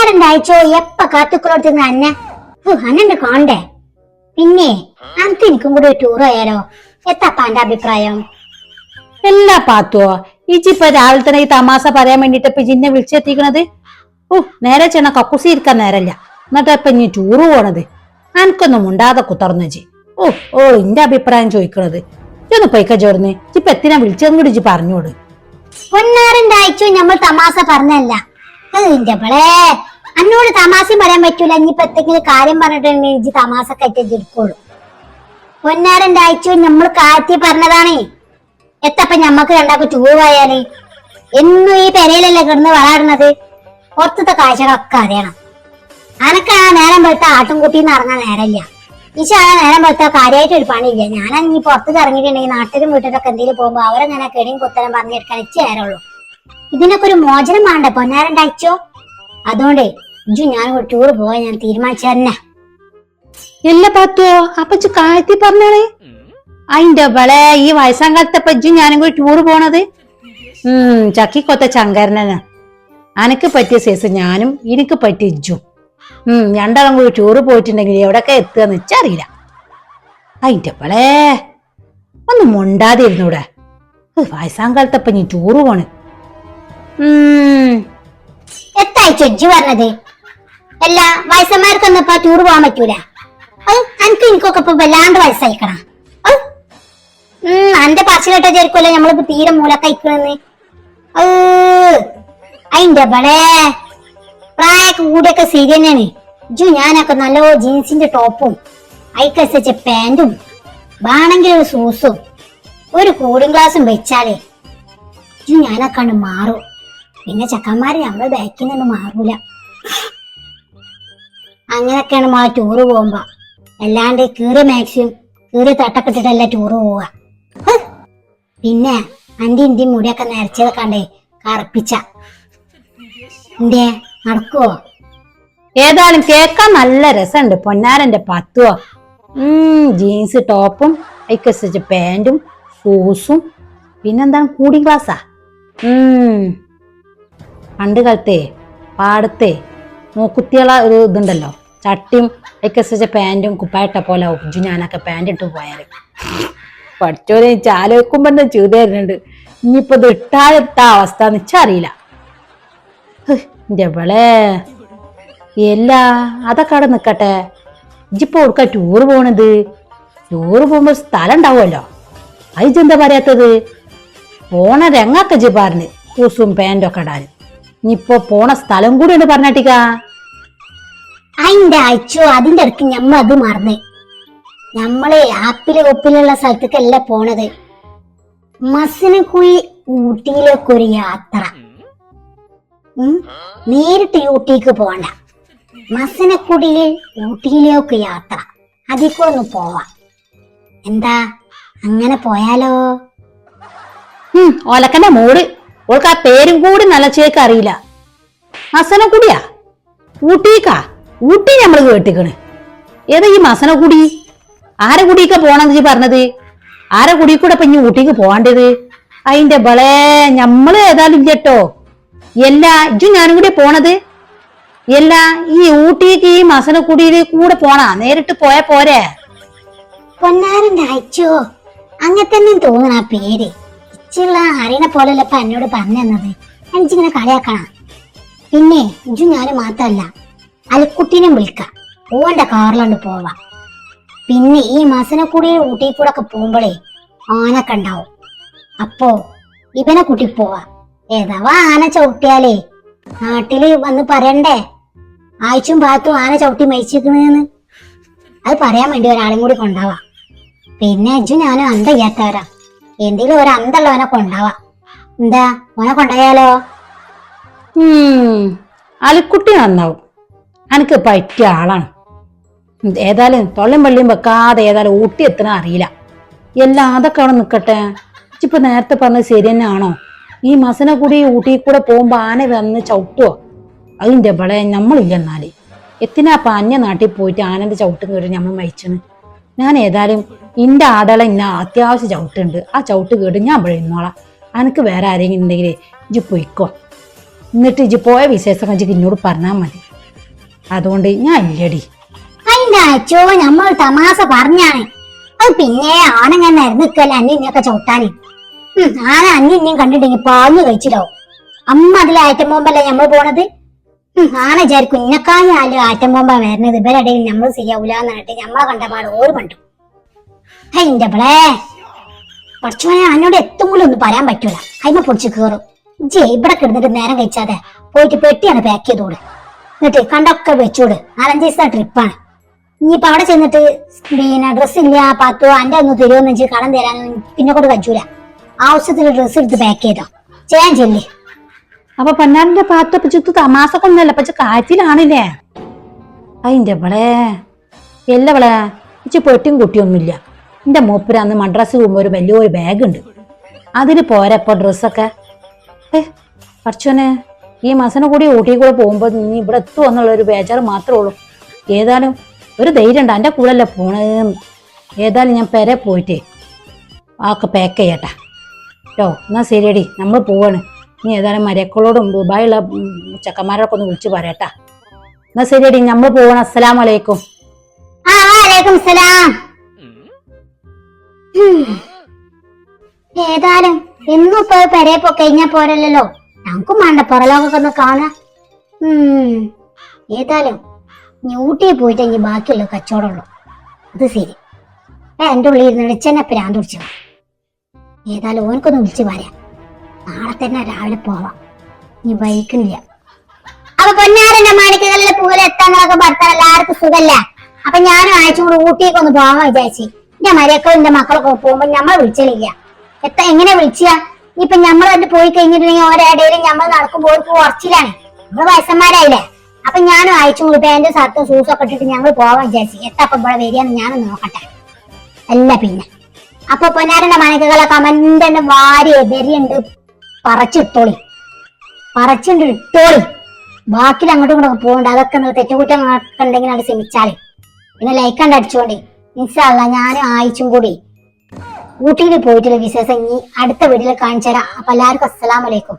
പൊന്നാരണ്ടാഴ്ചോ എപ്പ കാത്തുക്കുളത്തിന് അന്നെ? അന്നെ കാണണ്ടേ? പിന്നെ അനക്ക് എനിക്കും കൂടെ ഒരു ടൂർ പോയാലോ? എത്താപ്പാ എന്റെ അഭിപ്രായം? എല്ലാ പാത്തുവോ ഇജിപ്പ രാവിലെ തന്നെ ഈ തമാശ പറയാൻ വേണ്ടിട്ട് ഇപ്പൊ ജിന്നെ വിളിച്ചെത്തിക്കണത്? ഓ നേരെ ചെന്ന കക്കുസി ഇരിക്കാൻ നേരല്ല. എന്നിട്ട് ഇപ്പൊ ഇനി ടൂർ പോണത്? അനക്കൊന്നും ഉണ്ടാതെ കുത്തർന്നു ജി ഓ ഓ എന്റെ അഭിപ്രായം ചോദിക്കണത്. ഇതൊന്ന് പൊയ്ക്ക ചോർന്ന് ഇപ്പൊ എത്തിനാ വിളിച്ചതും കൂടി ഇജി പറഞ്ഞോട്. പൊന്നാരണ്ടാഴ്ചോ നമ്മൾ തമാശ പറഞ്ഞല്ല. എന്റെ അന്നോട് തമാശയും പറയാൻ പറ്റൂല. ഇനിയിപ്പോ എന്തെങ്കിലും കാര്യം പറഞ്ഞിട്ടുണ്ടെങ്കിൽ ഇജ്ജ് തമാശ കയറ്റി എടുക്കുള്ളൂ അയച്ചു നമ്മൾ കാറ്റി പറഞ്ഞതാണ്. എത്തപ്പ ഞമ്മക്ക് രണ്ടാക്കും ടൂർ പോയാൽ. എന്നും ഈ പെരയിലല്ലേ കിടന്ന് വളാടുന്നത്? പുറത്തത്തെ കാഴ്ചകളൊക്കെ അറിയണം. അനക്ക് ആ നേരം പോലത്തെ ആട്ടും കുട്ടിന്ന് ഇറങ്ങാൻ നേരമില്ല. ഈശ ആ നേരം പോലത്തെ കാര്യമായിട്ട് ഒരു പണിയില്ല. ഞാനാണെങ്കിൽ പുറത്തേക്ക് ഇറങ്ങിയിട്ടുണ്ടെങ്കിൽ നാട്ടിലും വീട്ടിലൊക്കെ എന്തെങ്കിലും പോകുമ്പോൾ അവരെങ്ങനെ കെടിയും കുത്തനും പറഞ്ഞെടുക്കാൻ ഇച്ചേരുള്ളൂ ഇതിനൊക്കെ ഒരു മോചനം വേണ്ട പൊന്നാരണ്ടാഴ്ചോ അതുകൊണ്ട് ഇജു ഞാൻ ഒരു ടൂർ പോവാൻ ഞാൻ തീരുമാനിച്ചു തന്നെ. എല്ലാ പാത്തുവോ? അപ്പൊ കാഴ്ത്തി പറഞ്ഞേ അതിന്റെ ബളെ ഈ വയസ്സാം കാലത്തെ പജ്ജും ഞാനും കൂടി ടൂർ പോണത്. ഉം ചക്കിക്കൊത്ത ചങ്കരനാണ് അനക്ക് പറ്റിയ സൈസ് ഞാനും എനിക്ക് പറ്റിയ ജു ഉം രണ്ടാളും കൂടി ടൂർ പോയിട്ടുണ്ടെങ്കിൽ എവിടൊക്കെ എത്തുകയെന്ന് വെച്ചറിയില്ല അതിന്റെ ബളേ ഒന്ന് മുണ്ടാതിരുന്നൂടെ. വയസ്സാം കാലത്തപ്പ നീ ടൂർ പോണ്. ഉം. എത്ര ഇജ്ജു പറഞ്ഞത്? അല്ല വയസ്സന്മാർക്കൊന്നും ഇപ്പൊ ടൂർ പോകാൻ പറ്റൂല. അത് അനക്ക് എനിക്കൊക്കെ ഇപ്പൊ വല്ലാണ്ട് വയസ്സായിക്കണ. അന്റെ പറച്ചിലിട്ട ചേർക്കുമല്ലോ നമ്മളിപ്പോ തീരെ മൂലക്കയക്കണെന്ന് അതിന്റെ ബളേ. പ്രായമൊക്കെ കൂടിയൊക്കെ ശരി തന്നെയാണ്. ജു ഞാനൊക്കെ നല്ല ജീൻസിന്റെ ടോപ്പും അയക്കനുസരിച്ച പാന്റും വേണമെങ്കിൽ ഒരു സൂസും ഒരു കൂളിംഗ് ഗ്ലാസും വെച്ചാലേ ഇജു ഞാനൊക്കെ മാറും. പിന്നെ ചക്കന്മാര് നമ്മളെ ബാക്കിൽ നിന്ന് മാറൂല. അങ്ങനൊക്കെയാണ് മാ ടൂറ് പോകുമ്പോ. അല്ലാണ്ട് കീറി മാക്സിയും കീറി തട്ടൊക്കെ ഇട്ടിട്ടല്ല ടൂറ് പോവുക. പിന്നെ അന്റെ ഇന്ത്യ മുടിയൊക്കെ നരച്ചത് കണ്ടേ കറുപ്പിച്ച. എന്തേ നടക്കുവോ? ഏതായാലും കേക്കാൻ നല്ല രസമുണ്ട്. പൊന്നാരന്റെ പത്തുവോ? ജീൻസ് ടോപ്പും ഐക്കസ് പാന്റും ഷൂസും പിന്നെന്താണ്? കൂടിങ് ക്ലാസ്സാ പണ്ട് കാലത്തെ പാടത്തെ മൂക്കുത്തിയുള്ള ഒരു ഇതുണ്ടല്ലോ. ചട്ടിയും ഐക്കസ് പാന്റും കുപ്പായിട്ട പോലെ ഉജ്ജു ഞാനൊക്കെ പാന്റ് ഇട്ട് പോയാൽ. പഠിച്ചോനെ ചാലോക്കുമ്പോ തന്നെ ചെയ്തു തരുന്നുണ്ട്? ഇനിയിപ്പോ ഇത് ഇട്ടാലെത്ത അവസ്ഥ എന്ന് വെച്ചറിയില്ല എന്റെ അവളെ എല്ലാ അതൊക്കെ അവിടെ നിക്കട്ടെ. ഇജിപ്പോൾ ഓർക്ക ടൂറ് പോണത്? ടൂറ് പോകുമ്പോ സ്ഥലം ഉണ്ടാവുമല്ലോ. അത് ഇജെന്താ പറയാത്തത്? പോണ രംഗൊക്കെ ജി പറഞ്ഞു കൂസും പാന്റും ഒക്കെ ഇടാൻ. ഇനിയിപ്പോ പോണ സ്ഥലം കൂടി ഉണ്ട് പറഞ്ഞാട്ടിക്ക. അതിന്റെ അയച്ചു? അതിന്റെ അടുക്ക് ഞമ്മ അത് മറന്നേ. നമ്മളെ ആപ്പിൽ ഒപ്പിലുള്ള സ്ഥലത്തേക്കല്ല പോണത്. മസിന് കുഴി ഊട്ടിയിലേക്കൊരു യാത്ര? നേരിട്ട് ഊട്ടിക്ക് പോണ്ട. മസിനക്കുടിയിൽ ഊട്ടിയിലേക്ക് യാത്ര. അതിപ്പോ ഒന്ന് പോവാം. എന്താ? അങ്ങനെ പോയാലോ? ഓലക്കന്റെ മൂട് ഓൾക്ക് ആ പേരും കൂടി നല്ല ചേക്ക് അറിയില്ല. മസനക്കുടിയാ? ഊട്ടിക്കാ? ഊട്ടി നമ്മൾ കേട്ടിക്കണ്. ഏതാ ഈ മസന കൂടി? ആരെ കുടിയൊക്കെ പോണെന്ന് ഈ പറഞ്ഞത്? ആരെ കുടി കൂടെ ഇപ്പൊ ഇനി ഊട്ടിക്ക് പോകേണ്ടത് അതിന്റെ ബളേ ഞമ്മൾ ഏതായാലും ചേട്ടോ എല്ലാ ഇജു ഞാനും കൂടി പോണത്? എല്ലാ ഈ ഊട്ടിക്ക് ഈ മസന മസനക്കുടിയിൽ കൂടെ പോണാ? നേരിട്ട് പോയ പോരെ? പൊന്നാരന്റെ അയച്ചോ അങ്ങനെ തന്നെ തോന്നണ ആ പേര്. ഇച്ചുള്ള അറിയണ പോലെയല്ല എന്നോട് പറഞ്ഞു തന്നത്. കളിയാക്കണ. പിന്നെ ഇജു ഞാനും മാത്രല്ല. അലിക്കുട്ടീനെ വിളിക്കാം. ഓന്റെ കാറിലാണ്ട് പോവാം. പിന്നെ ഈ മസനക്കുടി ഊട്ടി കൂടെ ഒക്കെ പോകുമ്പോഴേ ആനൊക്കെ ഉണ്ടാവും അപ്പോ ഇവനെ കൂട്ടി പോവാ. ഏതാവാ ആന ചവിട്ടിയാലേ. നാട്ടിൽ വന്ന് പറയണ്ടേ? ആഴ്ചയും ഭാഗത്തും ആന ചവിട്ടി മരിച്ചിരിക്കുന്നതെന്ന് അത് പറയാൻ വേണ്ടി ഒരാളും കൂടി കൊണ്ടാവാ. പിന്നെ അജു ഞാനും അന്ത ചെയ്യാത്തവരാ എന്തെങ്കിലും ഒരു അന്തള്ളവനെ കൊണ്ടാവാ. എന്താ ഓനെ കൊണ്ടായാലോ അലിക്കുട്ടി നന്നാവും. എനിക്ക് പറ്റിയ ആളാണ്. ഏതായാലും തൊള്ളും പള്ളിയും വെക്കാതെ ഏതായാലും ഊട്ടി എത്തണ അറിയില്ല. എല്ലാം അതൊക്കെ അവിടെ നിൽക്കട്ടെ ഇപ്പൊ നേരത്തെ പറഞ്ഞത് ശരി തന്നെയാണോ? ഈ മസന കൂടി ഊട്ടി കൂടെ പോകുമ്പോ ആന വന്ന് ചവിട്ടുവോ? അതിന്റെ ഇവിടെ നമ്മളില്ല എന്നാൽ എത്തിനാ അപ്പം അന്യ നാട്ടിൽ പോയിട്ട് ആനന്റെ ചവിട്ടും കയറി നമ്മൾ മരിച്ചണ് ഞാൻ ഏതായാലും ഇന്റെ ആടളെ ഇന്ന അത്യാവശ്യം ചവിട്ടുണ്ട്. ആ ചവിട്ട് കേട്ട് ഞാൻ ഇവിടെ അനക്ക് വേറെ ആരെങ്കിലും ഉണ്ടെങ്കിൽ ഇജ്ജ് പൊയ്ക്കോ. എന്നിട്ട് ഇജ്ജ് പോയ വിശേഷം ഇജ്ജ് എന്നോട് പറഞ്ഞാൽ മതി. അതുകൊണ്ട് ഞാൻ ഇല്ലടി. അതിന്റെ അച്ചോ നമ്മൾ തമാശ പറഞ്ഞാണ്. അത് പിന്നെ ആനങ്ങനെ നിരന്നിക്കല്ല അന്നി ഇന്നൊക്കെ ചവിട്ടാന്. ആന അന്നി ഇനിയും കണ്ടിട്ടെങ്കിൽ പാഞ്ഞു കഴിച്ചില്ലോ അമ്മ അതിലെ ആറ്റം ബോംബല്ലേ നമ്മൾ പോണത്? ആന വിചാരിക്കും ഇന്നക്കാഞ്ഞ ആലും ആറ്റം ബോംബാ വരുന്നത് ഇവരടയിൽ നമ്മൾ ചെയ്യാവൂല പറഞ്ഞിട്ട് നമ്മളെ കണ്ടപാട് ഓര് കണ്ടു അതിന്റെ പിളേ പഠിച്ചോനെ എന്നോട് എത്തുമ്പോഴും ഒന്നും പറയാൻ പറ്റൂല. അതിനെ പൊടിച്ച് കേറും. ജെ ഇവിടെ കിടന്നിട്ട് നേരം കഴിച്ചാതെ പോയിട്ട് പെട്ടിയാണ് പാക്ക് ചെയ്തോട്. എന്നിട്ട് കണ്ടൊക്കെ വെച്ചോട്. നാലഞ്ച് ദിവസത്തെ ട്രിപ്പാണ് ഇനിയിപ്പൊ അവിടെ ചെന്നിട്ട് പിന്നെ ഡ്രസ് ഇല്ല പത്തോ അന്റെ ഒന്ന് തരുമെന്ന് വെച്ച് കടം തരാനൊന്നും പിന്നെ കൊണ്ട് കഴിച്ചൂല ആവശ്യത്തിന് ഡ്രസ്സ് എടുത്ത് പാക്ക് ചെയ്തോ. ചെയ്യാൻ ചെല്ലേ. അപ്പൊ പൊന്നാറിന്റെ പാത്ത പച്ചത്ത് തമാസക്കൊന്നല്ല പച്ച കാറ്റിലാണില്ലേ? അതിന്റെ ഇവളെ. എല്ലവളെ ഇച്ചി പെട്ടിയും കുട്ടിയൊന്നുമില്ല. എന്റെ മൂപ്പര അന്ന് മദ്രാസ് ഒരു വലിയൊരു ബാഗ് ഉണ്ട്. അതിന് പോരപ്പോ ഡ്രസ്സൊക്കെ ഏ പഠിച്ചോനെ ഈ മാസനെ കൂടി ഊട്ടി കൂടെ പോകുമ്പോൾ നീ ഇവിടെ എത്തുമോ എന്നുള്ള ഒരു ബേജാറ് മാത്രമേ ഉള്ളൂ. ഏതായാലും ഒരു ധൈര്യം ഉണ്ട്. എന്റെ കൂടെ അല്ലേ പോണേന്ന്. ഏതായാലും ഞാൻ പെരെ പോയിട്ടേ ആക്കെ പാക്ക് ചെയ്യട്ടെ. കേട്ടോ എന്നാൽ ശരിയടി. നമ്മൾ പോവാണ്. നീ ഏതായാലും മരക്കളോടും ദുബായുള്ള ചെക്കന്മാരോടൊക്കെ ഒന്ന് വിളിച്ച് പറയട്ടാ. എന്നാ ശരിയടി. നമ്മൾ പോവാണ്. അസ്സലാം വലൈക്കും. ഏതായാലും എന്നും ഇപ്പൊ പെരെ പോ കഴിഞ്ഞാ പോരല്ലോ ഞങ്ങൾക്കും വേണ്ട പുറലോകൊക്കെ ഒന്ന് കാണാം. ഏതായാലും ഇനി ഊട്ടിയിൽ പോയിട്ട് ഇനി ബാക്കിയുള്ള കച്ചവടമുള്ളൂ. അത് ശരി. ഏ, എന്റെ ഉള്ളിൽ ഇരുന്ന് വിളിച്ചെന്നെ പ്രാന്ത് പിടിച്ചു ഏതായാലും ഓനക്കൊന്ന് വിളിച്ചു പറയാം നാളെ തന്നെ രാവിലെ പോവാം. ഇനി ബൈക്കുന്നില്ല അപ്പൊ പൊന്നാരന്റെ മാണിക്കകളിലെ പൂവിൽ എത്താന്നൊക്കെ ഭർത്താവ് എല്ലാവർക്കും സുഖല്ല അപ്പൊ ഞാനും ആഴ്ച കൂടി ഊട്ടിയൊക്കെ ഒന്ന് പോവാൻ വിചാരിച്ചു. എന്റെ മരക്കളും എന്റെ മക്കളൊക്കെ പോകുമ്പോ നമ്മൾ വിളിച്ചില്ല എത്ര എങ്ങനെ വിളിച്ചാ? ഇപ്പൊ തന്നെ പോയി കഴിഞ്ഞിട്ടുണ്ടെങ്കിൽ ഓരോ നമ്മൾ നടക്കുമ്പോൾ കുറച്ചിലാണ് നമ്മൾ വയസ്സന്മാരായില്ലേ? അപ്പൊ ഞാനും അയച്ചു പാന്റും ഷർട്ടും ഷൂസും ഒക്കെ ഇട്ടിട്ട് ഞങ്ങൾ പോവാൻ വിചാരിച്ചു. എത്തപ്പം ഇവിടെ വരികയെന്ന് ഞാനും നോക്കട്ടെ. അല്ല പിന്നെ. അപ്പൊ പൊന്നാരന്റെ കമന്റ് കമന്റിന്റെ വാരി എതിരിയുണ്ട് പറച്ചിട്ടോളി. പറച്ചിണ്ട് ഇട്ടോളി. ബാക്കിൽ അങ്ങോട്ടും ഇങ്ങോട്ടും പോകണ്ട. അതൊക്കെ നിങ്ങൾ തെറ്റുകുറ്റം ഉണ്ടെങ്കിൽ അത് ശ്രമിച്ചാലേ പിന്നെ ലൈക്ക് കണ്ട് അടിച്ചോണ്ടേ. ഇൻഷാല്ല ഞാനും ആയിച്ചും കൂടി. ഊട്ടിയിൽ പോയിട്ടുള്ള വിശേഷം ഇനി അടുത്ത വീട്ടിൽ കാണിച്ചു തരാം അപ്പൊ എല്ലാവർക്കും അസ്സലാമലൈക്കും